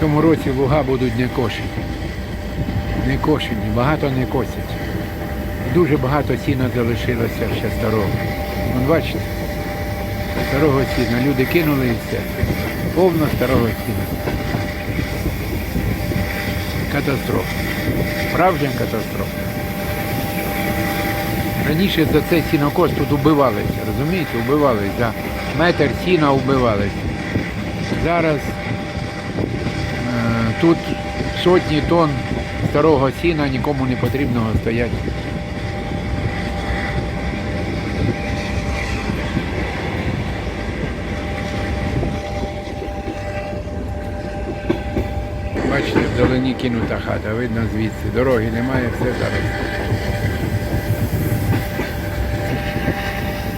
цьому році луга будуть не кошені. Не кошені, багато не косять. Дуже багато сіна залишилося ще старого. Вон бачите? Старого сіна. Люди кинули і все. Повно старого сіна. Катастрофа. Справжня катастрофа. Раніше за це сінокос тут убивалися, розумієте, убивалися. За метр сіна убивалися. Зараз тут сотні тонн старого сіна нікому не потрібного стоять. Бачите, вдалині кинута хата, видно звідси. Дороги немає, все зараз.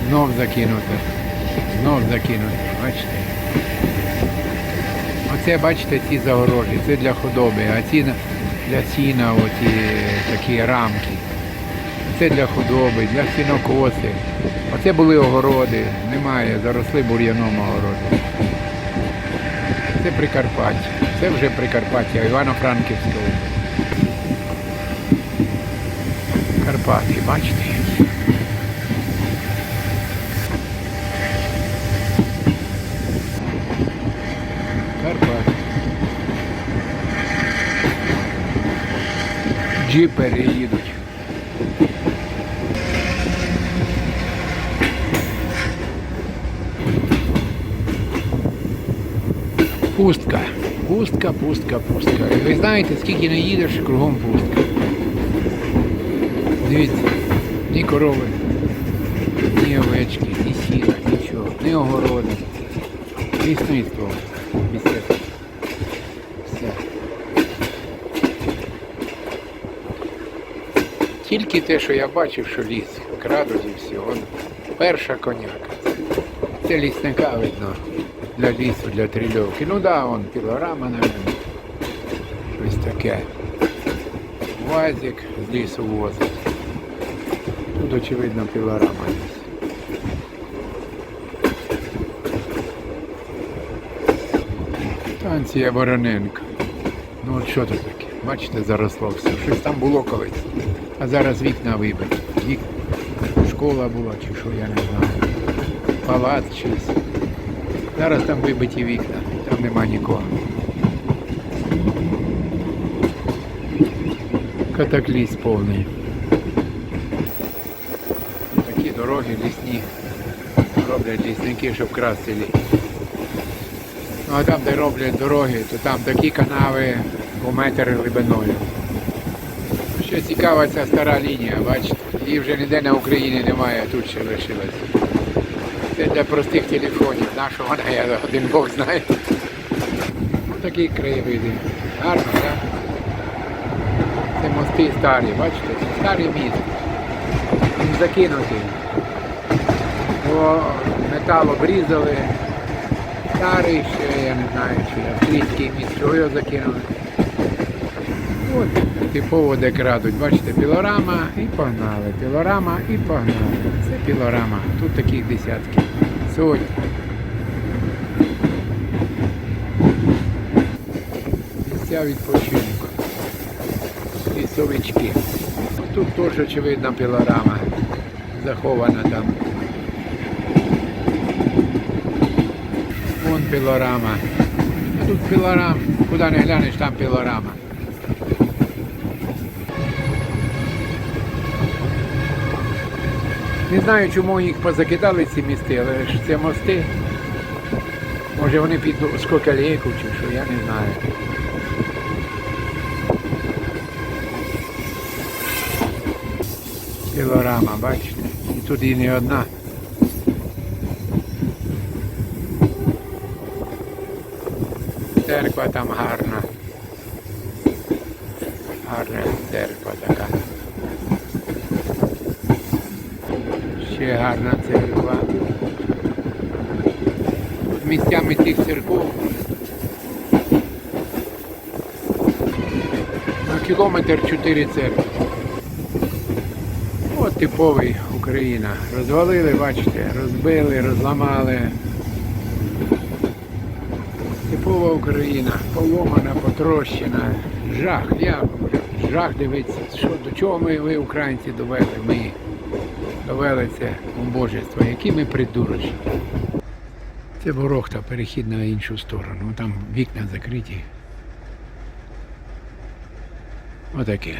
Знов закинуто. Знов закинуто. Бачите? Оце, бачите, ці загорожі, це для худоби, а ці для сіна, оці такі рамки. Це для худоби, для сінокоси. Оце були огороди, немає, заросли бур'яном огороди. Це Прикарпаття. Це вже Прикарпаття, Івано-Франківська область. Карпати, бачите? які? Карпати. Джипери їдуть. Пустка. Пустка, пустка, пустка. Ви знаєте, скільки не їдеш, кругом пустка. Дивіться, ні корови, ні овечки, ні сіна, нічого, ні огороди. Лісництво. Місцеве. Все. Тільки те, що я бачив, що ліс крадуть і все. Вон перша коняка. Це лісника видно для лісу, для трильовки. Ну да, вон пілорама, мабуть. Щось таке. Вазик з лісу возить. Тут, очевидно, пілорама десь. Станція Вороненко. Ну от що це таке? Бачите, заросло все. Щось там було колись. А зараз вікна вибиті. Вік... Школа була чи що, я не знаю. Палац щось. Зараз там вибиті вікна, там нема нікого. Катаклізм повний. Такі дороги лісні. Роблять лісники, щоб красти ліс. Ну а там, де роблять дороги, то там такі канави по метр глибиною. Ще цікава ця стара лінія, бачите? Її вже ніде на Україні немає, тут ще лишилась. Це для простих телефонів. Наша вона, я один Бог знає. Ось такі краєвиди. Гарно, так? Це мости старі, бачите? Старий міст. Він закинутий. Його метал обрізали. Старий ще, я не знаю, чи австрійський міст, чого його закинули. От типово де крадуть. Бачите, пілорама і погнали. Пілорама і погнали. Це пілорама. Тут таких десятки. Сотні. Місця відпочинку. Лісовички. Тут теж очевидно пілорама. Захована там. Вон пілорама. А тут пілорама. Куди не глянеш, там пілорама. Не знаю, чому їх позакидали ці місти, але ж це мости. Може вони під скокалейку чи що, я не знаю. Пілорама, бачите? І тут і не одна. Церква там гарна. Гарна церква така. Ще гарна церква. Тут місцями цих церков. На кілометр чотири церкви. От типовий Україна. Розвалили, бачите, розбили, розламали. Типова Україна, поломана, потрощена. Жах, я жах дивитися, що, до чого ми, ви, українці, довели. Ми довели це убожество, які ми придурочні. Це ворохта, перехід на іншу сторону. Там вікна закриті. Отаке.